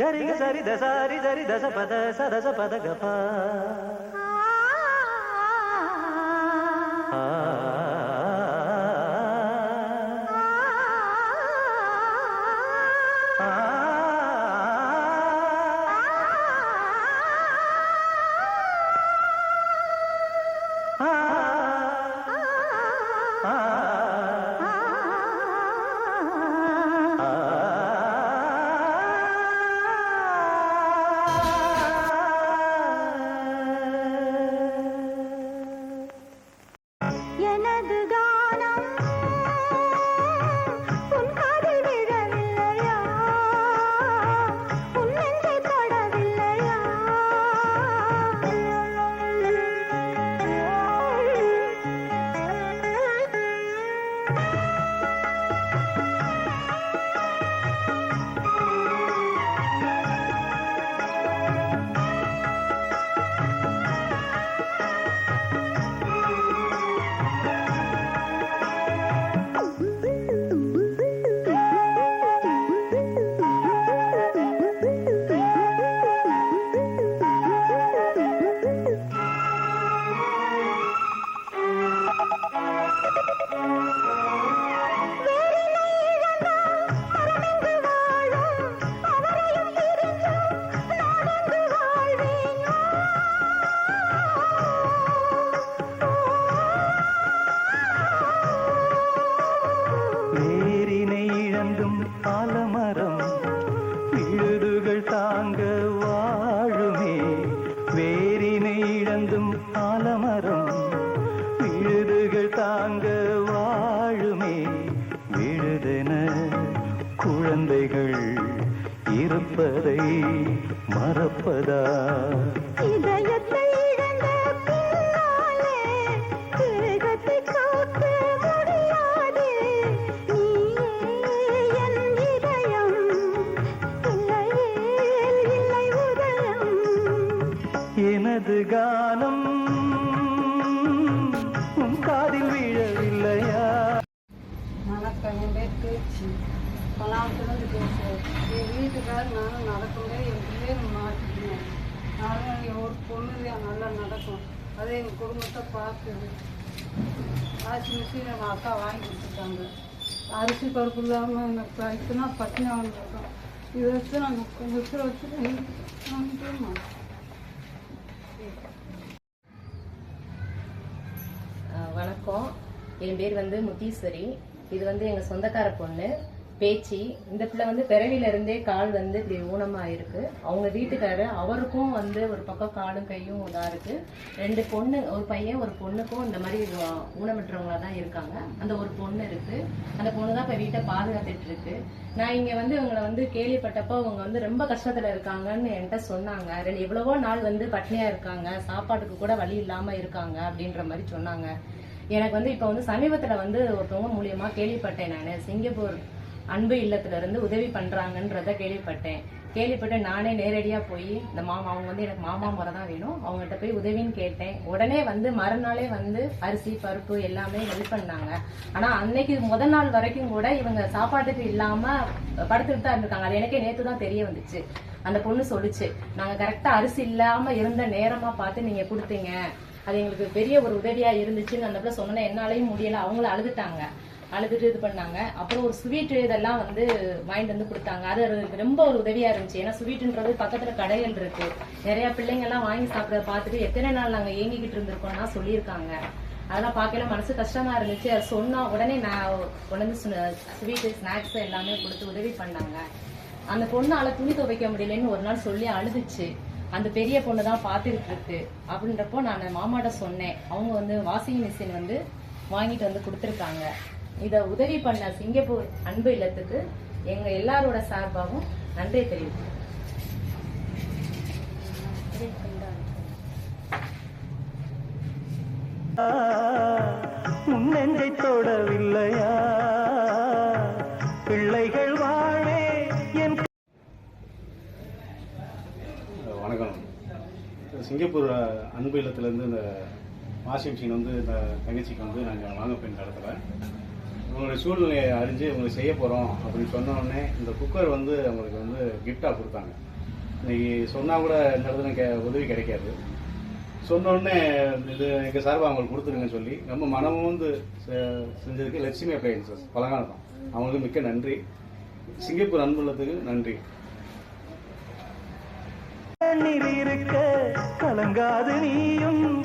గరిగ సరి దసారి దరి దశ పద సదస పద గప 啊。ஆலமரம் விழுதுகள் தாங்க வாழுமே. வேரினை இழந்தும் ஆலமரம். விழுதுகள் தாங்க வாழுமே. விழுதென குழந்தைகள் இருப்பதை மறப்பதா? கானம். உன் காதில் விழவில்லையா? வணக்கம் என் பேர் பேச்சு. பலாத்திலிருந்து பேசுகிறேன் என் வீட்டுக்காரர் நானும் நடக்கும்போது என் பிள்ளைங்க மாட்டிக்கினேன் நானும் என் ஒரு பொண்ணு நல்லா நடக்கும். அதே எங்கள் குடும்பத்தை பார்க்குது. ஆச்சு மிஷின் எங்கள் அக்கா வாங்கி கொடுத்துருக்காங்க அரிசி பருப்பு இல்லாமல் எனக்கு ஆயிடுச்சுன்னா பட்டினி வந்துருக்கோம். இதை வச்சு நாங்கள் கொஞ்சம் வச்சு வச்சு வணக்கம். என் பேர் வந்து முத்தீஸ்வரி. இது வந்து எங்கள் சொந்தக்கார பொண்ணு. பேச்சு இந்த பிள்ளை வந்து பிறவில இருந்தே கால் வந்து இப்படி ஊனமாக இருக்கு. அவங்க வீட்டுக்காரர் அவருக்கும் வந்து ஒரு பக்கம் காலும் கையும் இதாக இருக்கு. ரெண்டு பொண்ணு ஒரு பையன் ஒரு பொண்ணுக்கும் இந்த மாதிரி ஊ- தான் இருக்காங்க. அந்த ஒரு பொண்ணு இருக்கு. அந்த பொண்ணு தான் இப்போ வீட்டை பாதுகாத்துட்டு இருக்கு. நான் இங்கே வந்து இவங்களை வந்து கேள்விப்பட்டப்போ அவங்க வந்து ரொம்ப கஷ்டத்தில் இருக்காங்கன்னு என்கிட்ட சொன்னாங்க. ரெண்டு எவ்வளவோ நாள் வந்து பட்னியாக இருக்காங்க. சாப்பாட்டுக்கு கூட வழி இல்லாமல் இருக்காங்க அப்படின்ற மாதிரி சொன்னாங்க. எனக்கு வந்து இப்போ வந்து சமீபத்தில் வந்து ஒருத்தவங்க மூலியமாக கேள்விப்பட்டேன் நான். சிங்கப்பூர் அன்பு இல்லத்துல இருந்து உதவி பண்றாங்கன்றத கேள்விப்பட்டேன். கேள்விப்பட்டு நானே நேரடியா போய் இந்த மாமா அவங்க வந்து எனக்கு மாமா முறை தான் வேணும். அவங்ககிட்ட போய் உதவின்னு கேட்டேன். உடனே வந்து மறுநாளே வந்து அரிசி பருப்பு எல்லாமே ஹெல்ப் பண்ணாங்க. ஆனா அன்னைக்கு முத நாள் வரைக்கும் கூட இவங்க சாப்பாட்டுக்கு இல்லாம படுத்துட்டு தான் இருந்திருக்காங்க. அது எனக்கே நேத்து தான் தெரிய வந்துச்சு. அந்த பொண்ணு சொல்லுச்சு நாங்க கரெக்டா அரிசி இல்லாம இருந்த நேரமா பார்த்து நீங்க கொடுத்தீங்க. அது எங்களுக்கு பெரிய ஒரு உதவியா இருந்துச்சுன்னு அந்த பிள்ளை சொன்னா என்னாலையும் முடியல. அவங்களும் அழுதுட்டாங்க. அழுதுட்டு இது பண்ணாங்க. அப்புறம் ஒரு ஸ்வீட் இதெல்லாம் வந்து வாங்கிட்டு வந்து கொடுத்தாங்க. அது ரொம்ப ஒரு உதவியா இருந்துச்சு. ஏன்னா ஸ்வீட்டுன்றது பக்கத்துல கடைகள் இருக்கு. நிறைய பிள்ளைங்க எல்லாம் வாங்கி சாப்பிட பார்த்துட்டு எத்தனை நாள் நாங்க ஏங்கிக்கிட்டு இருந்திருக்கோம்னா சொல்லியிருக்காங்க. அதெல்லாம் பார்க்கல மனசு கஷ்டமா இருந்துச்சு. அது சொன்னா உடனே நான் உடனே ஸ்வீட்டு ஸ்நாக்ஸ் எல்லாமே கொடுத்து உதவி பண்ணாங்க. அந்த பொண்ணால துணி துவைக்க முடியலன்னு ஒரு நாள் சொல்லி அழுதுச்சு. அந்த பெரிய பொண்ணு தான் பார்த்துக்கிட்டு இருக்கு. அப்படின்றப்போ நான் மாமாட்ட சொன்னேன். அவங்க வந்து வாஷிங் மிஷின் வந்து வாங்கிட்டு வந்து கொடுத்துருக்காங்க. இதை உதவி பண்ண சிங்கப்பூர் அன்பு இல்லத்துக்கு எங்க எல்லாரோட சார்பாகவும் நன்றி தெரிவிக்கிறேன். உன் நெஞ்சை தொடவில்லையா? பிள்ளைகள் வாழே என் வணக்கம். சிங்கப்பூர் அன்பு இல்லத்திலேருந்து இந்த வாஷிங் மிஷின் வந்து இந்த தங்கச்சிக்கு வந்து நாங்கள் வாங்க போய் இந்த இடத்துல. உங்களுடைய சூழ்நிலையை அறிஞ்சு உங்களுக்கு செய்ய போகிறோம் அப்படின்னு சொன்ன உடனே இந்த குக்கர் வந்து அவங்களுக்கு வந்து கிஃப்டாக கொடுத்தாங்க. இன்னைக்கு சொன்னால் கூட இந்த இடத்துல கே உதவி கிடைக்காது. சொன்ன உடனே இது எங்கள் சார்பாக அவங்களுக்கு கொடுத்துருங்கன்னு சொல்லி ரொம்ப மனமும் வந்து செ- செஞ்சதுக்கு லட்சுமி அப்ளையன்சஸ் பழங்காலம் அவங்களுக்கு மிக்க நன்றி. சிங்கப்பூர் அன்புள்ளத்துக்கு நன்றி. இருக்க கலங்காது நீயும்.